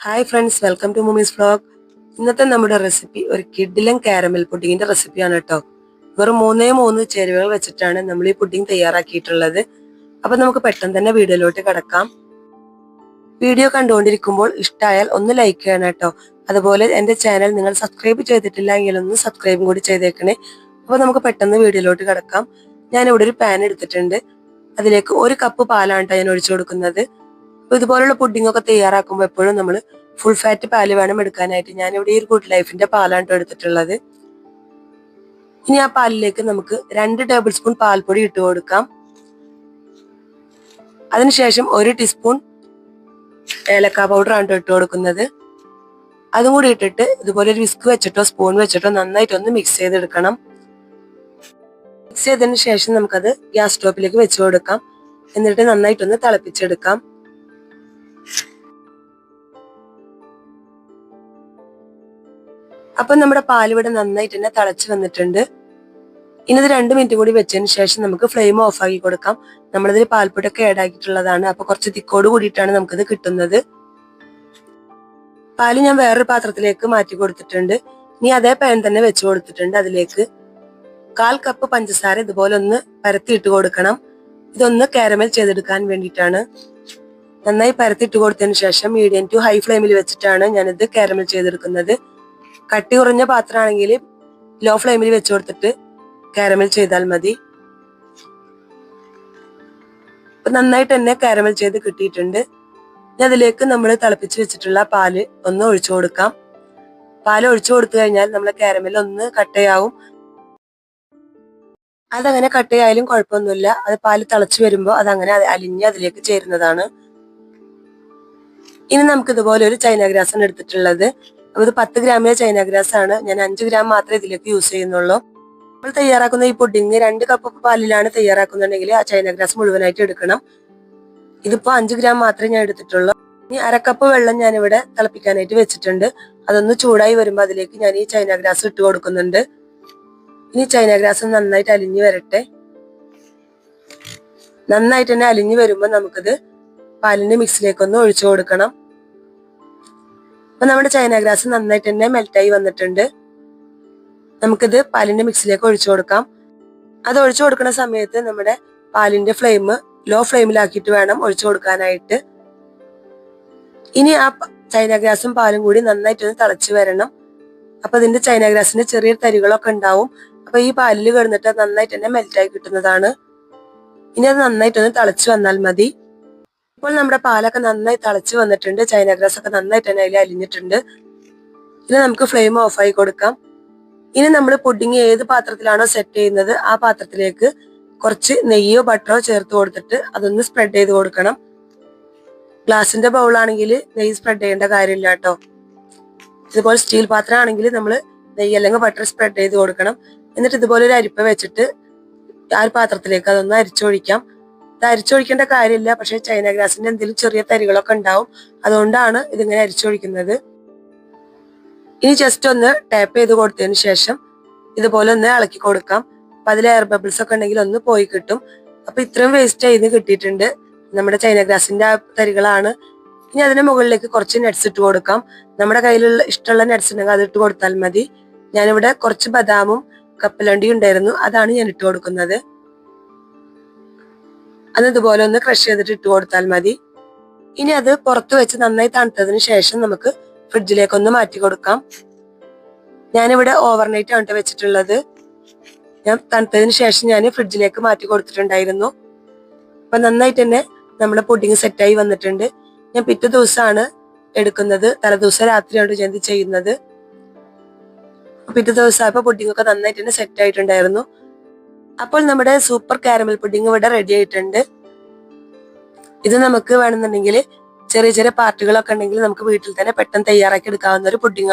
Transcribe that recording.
Hi friends welcome to Moomees blog ഇന്നത്തെ നമ്മുടെ recipe ഒരു കിഡിലൻ കാരമൽ പുഡിങ്ങിന്റെ റെസിപ്പിയാണ് കേട്ടോ വെറും മൂന്നേ മൂന്ന് ചേരുവകൾ വെച്ചിട്ടാണ് നമ്മൾ ഈ പുഡിംഗ് തയ്യാറാക്കിയിട്ടുള്ളത്. അപ്പൊ നമുക്ക് പെട്ടെന്ന് തന്നെ വീഡിയോയിലോട്ട് കിടക്കാം. വീഡിയോ കണ്ടുകൊണ്ടിരിക്കുമ്പോൾ ഇഷ്ടമായാൽ ഒന്ന് ലൈക്ക് ചെയ്യണം കേട്ടോ അതുപോലെ എന്റെ ചാനൽ നിങ്ങൾ സബ്സ്ക്രൈബ് ചെയ്തിട്ടില്ല എങ്കിൽ ഒന്ന് സബ്സ്ക്രൈബും കൂടി ചെയ്തേക്കണേ. അപ്പൊ നമുക്ക് പെട്ടെന്ന് വീഡിയോയിലോട്ട് കിടക്കാം. ഞാൻ ഇവിടെ ഒരു പാൻ എടുത്തിട്ടുണ്ട്. അതിലേക്ക് ഒരു കപ്പ് പാലാണ് ഞാൻ ഒഴിച്ചു കൊടുക്കുന്നത്. അപ്പൊ ഇതുപോലുള്ള പുഡിംഗ് ഒക്കെ തയ്യാറാക്കുമ്പോൾ എപ്പോഴും നമ്മൾ ഫുൾ ഫാറ്റ് പാൽ വേണം എടുക്കാനായിട്ട്. ഞാൻ ഇവിടെ ഈ ഗുഡ് ലൈഫിന്റെ പാലാണ് ട്ടോ എടുത്തിട്ടുള്ളത്. ഇനി ആ പാലിലേക്ക് നമുക്ക് രണ്ട് ടേബിൾ സ്പൂൺ പാൽപ്പൊടി ഇട്ട് കൊടുക്കാം. അതിനുശേഷം ഒരു ടീസ്പൂൺ ഏലക്ക പൗഡർ ആണ് ട്ടോ ഇട്ട് കൊടുക്കുന്നത്. അതും കൂടി ഇട്ടിട്ട് ഇതുപോലെ ഒരു വിസ്ക് വെച്ചിട്ടോ സ്പൂൺ വെച്ചിട്ടോ നന്നായിട്ടൊന്ന് മിക്സ് ചെയ്തെടുക്കണം. മിക്സ് ചെയ്തതിന് ശേഷം നമുക്കത് ഗ്യാസ് സ്റ്റോപ്പിലേക്ക് വെച്ച് കൊടുക്കാം. എന്നിട്ട് നന്നായിട്ടൊന്ന് തിളപ്പിച്ചെടുക്കാം. അപ്പൊ നമ്മുടെ പാലിവിടെ നന്നായിട്ട് തന്നെ തിളച്ച് വന്നിട്ടുണ്ട്. ഇനി ഇത് രണ്ട് മിനിറ്റ് കൂടി വെച്ചതിന് ശേഷം നമുക്ക് ഫ്ലെയിം ഓഫ് ആക്കി കൊടുക്കാം. നമ്മളിതിൽ പാൽപ്പൊടിയൊക്കെ ആഡ് ആക്കിയിട്ടുള്ളതാണ്. അപ്പൊ കുറച്ച് തിക്കോട് കൂടിയിട്ടാണ് നമുക്കിത് കിട്ടുന്നത്. പാൽ ഞാൻ വേറൊരു പാത്രത്തിലേക്ക് മാറ്റി കൊടുത്തിട്ടുണ്ട്. ഇനി അതേ പാൻ തന്നെ വെച്ച് കൊടുത്തിട്ടുണ്ട് അതിലേക്ക്. കാൽ കപ്പ് പഞ്ചസാര ഇതുപോലെ ഒന്ന് പരത്തിയിട്ട് കൊടുക്കണം. ഇതൊന്ന് കാരമൽ ചെയ്തെടുക്കാൻ വേണ്ടിയിട്ടാണ്. നന്നായി പരത്തിയിട്ട് കൊടുത്തതിന് ശേഷം മീഡിയം ടു ഹൈ ഫ്ലെയിമിൽ വെച്ചിട്ടാണ് ഞാനിത് കാരമൽ ചെയ്തെടുക്കുന്നത്. കട്ടി കുറഞ്ഞ പാത്രമാണെങ്കിൽ ലോ ഫ്ലെയിമിൽ വെച്ച് കൊടുത്തിട്ട് കാരമൽ ചെയ്താൽ മതി. ഇപ്പൊ നന്നായിട്ട് തന്നെ കാരമൽ ചെയ്ത് കിട്ടിയിട്ടുണ്ട്. ഇനി അതിലേക്ക് നമ്മൾ തിളപ്പിച്ച് വെച്ചിട്ടുള്ള പാൽ ഒന്ന് ഒഴിച്ചു കൊടുക്കാം. പാൽ ഒഴിച്ചു കൊടുത്തു കഴിഞ്ഞാൽ നമ്മളെ കാരമൽ ഒന്ന് കട്ടയാവും അതങ്ങനെ കട്ടയായാലും കുഴപ്പമൊന്നുമില്ല. അത് പാൽ തിളച്ചു വരുമ്പോൾ അതങ്ങനെ അലിഞ്ഞ് അതിലേക്ക് ചേരുന്നതാണ്. ഇനി നമുക്ക് ഇതുപോലെ ഒരു ചൈന ഗ്രാസാണ് എടുത്തിട്ടുള്ളത്. ഇത് പത്ത് ഗ്രാമിലെ ചൈന ഗ്രാസ് ആണ്. ഞാൻ അഞ്ച് ഗ്രാം മാത്രമേ ഇതിലേക്ക് യൂസ് ചെയ്യുന്നുള്ളൂ. നമ്മൾ തയ്യാറാക്കുന്ന ഈ പുഡിങ് രണ്ട് കപ്പ് പാലിലാണ് തയ്യാറാക്കുന്നുണ്ടെങ്കിൽ ആ ചൈന ഗ്രാസ് മുഴുവനായിട്ട് എടുക്കണം. ഇതിപ്പോ അഞ്ച് ഗ്രാം മാത്രമേ ഞാൻ എടുത്തിട്ടുള്ളൂ. ഇനി അരക്കപ്പ് വെള്ളം ഞാൻ ഇവിടെ തിളപ്പിക്കാനായിട്ട് വെച്ചിട്ടുണ്ട്. അതൊന്ന് ചൂടായി വരുമ്പോൾ അതിലേക്ക് ഞാൻ ഈ ചൈന ഗ്രാസ് ഇട്ട് കൊടുക്കുന്നുണ്ട്. ഇനി ചൈന ഗ്രാസ് നന്നായിട്ട് അലിഞ്ഞു വരട്ടെ. നന്നായിട്ട് തന്നെ അലിഞ്ഞു വരുമ്പോൾ നമുക്കിത് പാലിന്റെ മിക്സിലേക്ക് ഒന്ന് ഒഴിച്ചു കൊടുക്കണം. അപ്പൊ നമ്മുടെ ചൈന ഗ്രാസ് നന്നായിട്ട് തന്നെ മെൽറ്റായി വന്നിട്ടുണ്ട്. നമുക്കിത് പാലിന്റെ മിക്സിലേക്ക് ഒഴിച്ചു കൊടുക്കാം. അത് ഒഴിച്ചു കൊടുക്കുന്ന സമയത്ത് നമ്മുടെ പാലിന്റെ ഫ്ലെയിം ലോ ഫ്ലെയിമിലാക്കിയിട്ട് വേണം ഒഴിച്ചു കൊടുക്കാനായിട്ട്. ഇനി ആ ചൈന ഗ്രാസും പാലും കൂടി നന്നായിട്ടൊന്ന് തിളച്ച് വരണം. അപ്പൊ ഇതിന്റെ ചൈന ഗ്രാസിന്റെ ചെറിയ തരികളൊക്കെ ഉണ്ടാവും. അപ്പൊ ഈ പാലിൽ കിടന്നിട്ട് നന്നായിട്ട് തന്നെ മെൽറ്റായി കിട്ടുന്നതാണ്. ഇനി അത് നന്നായിട്ടൊന്ന് തിളച്ച് വന്നാൽ മതി. ഇപ്പോൾ നമ്മുടെ പാലൊക്കെ നന്നായി തിളച്ച് വന്നിട്ടുണ്ട്. ചൈന ഗ്രാസ് ഒക്കെ നന്നായിട്ട് തന്നെ അതിൽ അലിഞ്ഞിട്ടുണ്ട്. ഇനി നമുക്ക് ഫ്ലെയിം ഓഫായി കൊടുക്കാം. ഇനി നമ്മൾ പുഡിങ് ഏത് പാത്രത്തിലാണോ സെറ്റ് ചെയ്യുന്നത് ആ പാത്രത്തിലേക്ക് കുറച്ച് നെയ്യോ ബട്ടറോ ചേർത്ത് കൊടുത്തിട്ട് അതൊന്ന് സ്പ്രെഡ് ചെയ്ത് കൊടുക്കണം. ഗ്ലാസിന്റെ ബൗളാണെങ്കിൽ നെയ്യ് സ്പ്രെഡ് ചെയ്യേണ്ട കാര്യമില്ല കേട്ടോ. ഇതുപോലെ സ്റ്റീൽ പാത്രം ആണെങ്കിൽ നമ്മൾ നെയ്യ് അല്ലെങ്കിൽ ബട്ടർ സ്പ്രെഡ് ചെയ്ത് കൊടുക്കണം. എന്നിട്ട് ഇതുപോലെ ഒരു അരിപ്പ വെച്ചിട്ട് ആ ഒരു പാത്രത്തിലേക്ക് അതൊന്ന് അരിച്ചൊഴിക്കാം. അരിച്ചൊഴിക്കേണ്ട കാര്യമില്ല. പക്ഷെ ചൈന ഗ്രാസിന്റെ എന്തെങ്കിലും ചെറിയ തരികളൊക്കെ ഉണ്ടാവും. അതുകൊണ്ടാണ് ഇതിങ്ങനെ അരിച്ചൊഴിക്കുന്നത്. ഇനി ജസ്റ്റ് ഒന്ന് ടാപ്പ് ചെയ്ത് കൊടുത്തതിന് ശേഷം ഇതുപോലെ ഒന്ന് ഇളക്കി കൊടുക്കാം. അപ്പൊ അതിൽ എയർ ബബിൾസ് ഒക്കെ ഉണ്ടെങ്കിൽ ഒന്ന് പോയി കിട്ടും. അപ്പൊ ഇത്രയും വേസ്റ്റ് ചെയ്ത് കിട്ടിയിട്ടുണ്ട്. നമ്മുടെ ചൈന ഗ്രാസിന്റെ ആ തരികളാണ്. ഇനി അതിന് മുകളിലേക്ക് കുറച്ച് നെറ്റ്സ് ഇട്ട് കൊടുക്കാം. നമ്മുടെ കയ്യിലുള്ള ഇഷ്ടമുള്ള നെറ്റ്സ് ഉണ്ടെങ്കിൽ അത് ഇട്ട് കൊടുത്താൽ മതി. ഞാനിവിടെ കുറച്ച് ബദാമും കപ്പലണ്ടിയും ഉണ്ടായിരുന്നു. അതാണ് ഞാൻ ഇട്ട് കൊടുക്കുന്നത്. അത് ഇതുപോലെ ഒന്ന് ക്രഷ് ചെയ്തിട്ട് ഇട്ട് കൊടുത്താൽ മതി. ഇനി അത് പുറത്ത് വെച്ച് നന്നായി തണുത്തതിന് ശേഷം നമുക്ക് ഫ്രിഡ്ജിലേക്ക് ഒന്ന് മാറ്റി കൊടുക്കാം. ഞാനിവിടെ ഓവർനൈറ്റ് ആണ് ട്ടോ വെച്ചിട്ടുള്ളത്. ഞാൻ തണുത്തതിന് ശേഷം ഞാൻ ഫ്രിഡ്ജിലേക്ക് മാറ്റി കൊടുത്തിട്ടുണ്ടായിരുന്നു. അപ്പൊ നന്നായിട്ട് തന്നെ നമ്മുടെ പുഡിങ് സെറ്റായി വന്നിട്ടുണ്ട്. ഞാൻ പിറ്റേ ദിവസമാണ് എടുക്കുന്നത്. തലേദിവസം രാത്രിയാണ് ഞാൻ ഇത് ചെയ്യുന്നത്. പിറ്റേ ദിവസം ആയപ്പോ പുഡിങ് ഒക്കെ നന്നായിട്ട് തന്നെ സെറ്റ് ആയിട്ടുണ്ടായിരുന്നു. അപ്പോൾ നമ്മുടെ സൂപ്പർ കാരമൽ പുഡിംഗ് ഇവിടെ റെഡി ആയിട്ടുണ്ട്. ഇത് നമുക്ക് വേണമെന്നുണ്ടെങ്കിൽ ചെറിയ ചെറിയ പാർട്ടികളൊക്കെ ഉണ്ടെങ്കിൽ നമുക്ക് വീട്ടിൽ തന്നെ പെട്ടെന്ന് തയ്യാറാക്കി എടുക്കാവുന്ന ഒരു പുഡിംഗ്